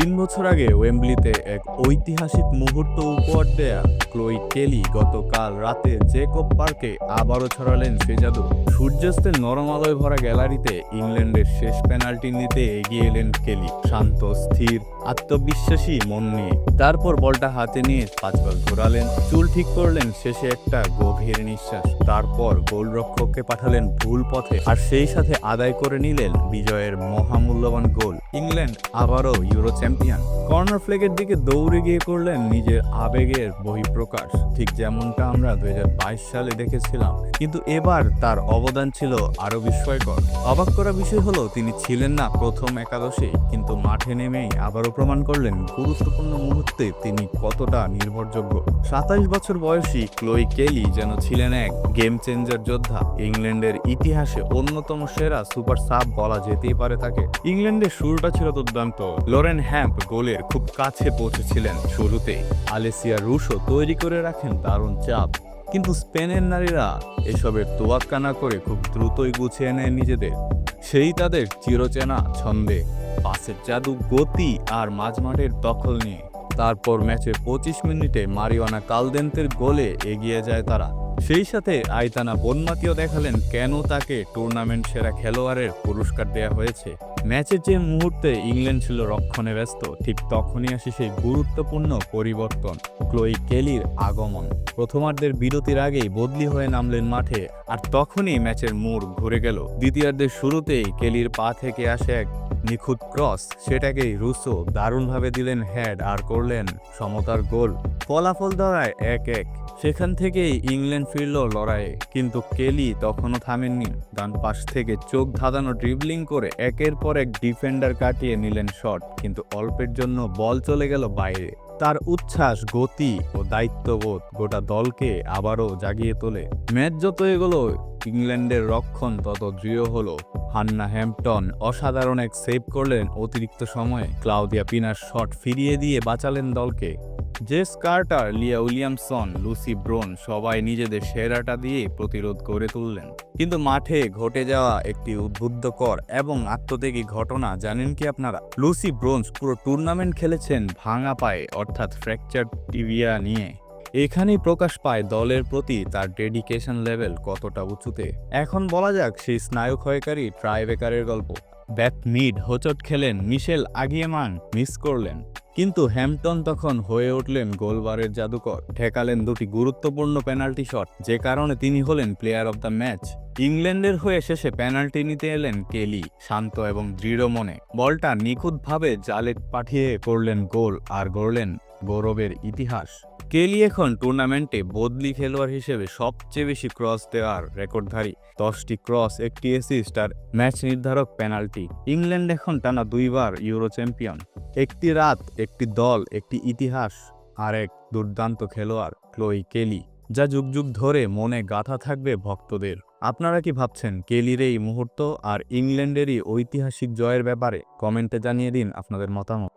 তিন বছর আগে ওয়েম্বলিতে এক ঐতিহাসিক মুহূর্ত উপহার দেয়া ক্লোই কেলি গতকাল রাতে জেকব পার্কে আবারও ছড়ালেন সে জাদু সূর্যাস্তের নরমালয় ভরা গ্যালারিতে ইংল্যান্ডের শেষ পেনাল্টি নিতে এগিয়ে এলেন কেলি। শান্ত, স্থির আত্মবিশ্বাসী মন নিয়ে। তারপর বলটা হাতে নিয়ে পাঁচবার ঘোরালেন। চুল ঠিক করলেন, শেষে একটা গভীর নিঃশ্বাস। তারপর গোলরক্ষককে পাঠালেন ভুল পথে। আর সেই সাথে আদায় করে নিলেন বিজয়ের মহামূল্যবান গোল। ইংল্যান্ড আবারও ইউরো চ্যাম্পিয়ন। কর্নার ফ্লেগের দিকে দৌড়ে গিয়ে করলেন নিজের আবেগের বহিঃপ্রকাশ। ঠিক যেমনটা আমরা দুই হাজার বাইশ সালে দেখেছিলাম। কিন্তু এবার তার অবদান ছিল আরও বিস্ময়কর। অবাক করা বিষয় হলো, তিনি ছিলেন না প্রথম একাদশে, কিন্তু মাঠে নেমেই আবারও প্রমাণ করলেন গুরুত্বপূর্ণ মুহূর্তে তিনি কতটা নির্ভরযোগ্য। সাতাশ বছর বয়সী ক্লোই কেলি যেন ছিলেন এক গেম চেঞ্জার যোদ্ধা। ইংল্যান্ডের ইতিহাসে অন্যতম সেরা সুপার সাব বলা যেতেই পারে তাকে। ইংল্যান্ডের শুরুটা ছিল দুর্দান্ত। লোরেন হ্যাম্প গোলের খুব কাছে পৌঁছেছিলেন শুরুতে আলেসিয়া রুশো তৈরি করে রাখেন দারুণ চাপ। কিন্তু স্পেনের নারীরা এসবের তোয়াক্কা না করে খুব দ্রুতই গুছিয়ে নেয় নিজেদের। সেই তাদের চিরচেনা ছন্দে। পাসের জাদু, গতি আর মাঝমাঠের দখল নিয়ে। তারপর ম্যাচের পঁচিশ মিনিটে মারিওয়ানা কালদেন্তের গোলে এগিয়ে যায় তারা। সেই সাথে আইতানা বনমাতিও দেখালেন কেন তাকে টুর্নামেন্ট সেরা খেলোয়াড়ের পুরস্কার দেয়া হয়েছে। ম্যাচের যে মুহূর্তে ইংল্যান্ড ছিল রক্ষণে ব্যস্ত, ঠিক তখনই আসে সেই গুরুত্বপূর্ণ পরিবর্তন, ক্লোই কেলির আগমন। প্রথমার্ধের বিরতির আগেই বদলি হয়ে নামলেন মাঠে, আর তখনই ম্যাচের মোড় ঘুরে গেল। দ্বিতীয়ার্ধের শুরুতেই কেলির পা থেকে আসে এক নিখুঁত ক্রস, সেটাকেই রুসো দারুণভাবে দিলেন হ্যাড আর করলেন সমতার গোল। ফলাফল দাঁড়ায় এক এক। সেখান থেকেই ইংল্যান্ড ফিরল লড়াইয়ে, কিন্তু কেলি তখনও থামেননি। ডান পাশ থেকে চোখ ধাঁধানো ড্রিবলিং করে একের পর এক ডিফেন্ডার কাটিয়ে নিলেন শট কিন্তু অল্পের জন্য বল চলে গেল বাইরে। তার উচ্ছ্বাস, গতি ও দায়িত্ববোধ গোটা দলকে আবারও জাগিয়ে তোলে। ম্যাচ যত এগোলো ইংল্যান্ডের রক্ষণ তত দৃঢ় হল। হান্না হ্যাম্পটন অসাধারণ এক সেভ করলেন অতিরিক্ত সময়ে। ক্লাউদিয়া পিনার শট ফিরিয়ে দিয়ে বাঁচালেন দলকে। Jess Carter, Leah Williamson, Lucy Bronze সবাই নিজেদের সেরাটা দিয়ে প্রতিরোধ করে তুললেন। কিন্তু মাঠে ঘটে যাওয়া একটি উদ্বুদ্ধকর এবং আত্মত্যাগী ঘটনা, জানেন কি আপনারা? লুসি ব্রোঞ্জ পুরো টুর্নামেন্ট খেলেছেন ভাঙা পায়ে, অর্থাৎ ফ্র্যাকচার টিভিয়া নিয়ে। এখানেই প্রকাশ পায় দলের প্রতি তার ডেডিকেশন লেভেল কতটা উঁচুতে। এখন বলা যাক সেই স্নায়ু ক্ষয়কারী ট্রাইবেকারের গল্প। ব্যাট মিড, হোচট খেলেন, মিশেল আগিয়েমান মিস করলেন। কিন্তু হ্যাম্পটন তখন হয়ে উঠলেন গোলবারের জাদুকর। ঠেকালেন দুটি গুরুত্বপূর্ণ পেনাল্টি শট যে কারণে তিনি হলেন প্লেয়ার অব দ্য ম্যাচ ইংল্যান্ডের হয়ে শেষে পেনাল্টি নিতে এলেন কেলি, শান্ত এবং দৃঢ় মনে। বলটা নিখুঁতভাবে জালে পাঠিয়ে করলেন গোল, আর গড়লেন গৌরবের ইতিহাস। কেলি এখন টুর্নামেন্টে বদলি খেলোয়াড় হিসেবে সবচেয়ে বেশি ক্রস দেওয়ার রেকর্ডধারী। দশটি ক্রস একটি অ্যাসিস্ট আর ম্যাচ নির্ধারক পেনাল্টি ইংল্যান্ড এখন টানা দুইবার ইউরো চ্যাম্পিয়ন একটি রাত, একটি দল, একটি ইতিহাস আর এক দুর্দান্ত খেলোয়াড় ক্লোই কেলি যা যুগ যুগ ধরে মনে গাথা থাকবে ভক্তদের। আপনারা কি ভাবছেন কেলির এই মুহূর্ত আর ইংল্যান্ডেরই ঐতিহাসিক জয়ের ব্যাপারে? কমেন্টে জানিয়ে দিন আপনাদের মতামত।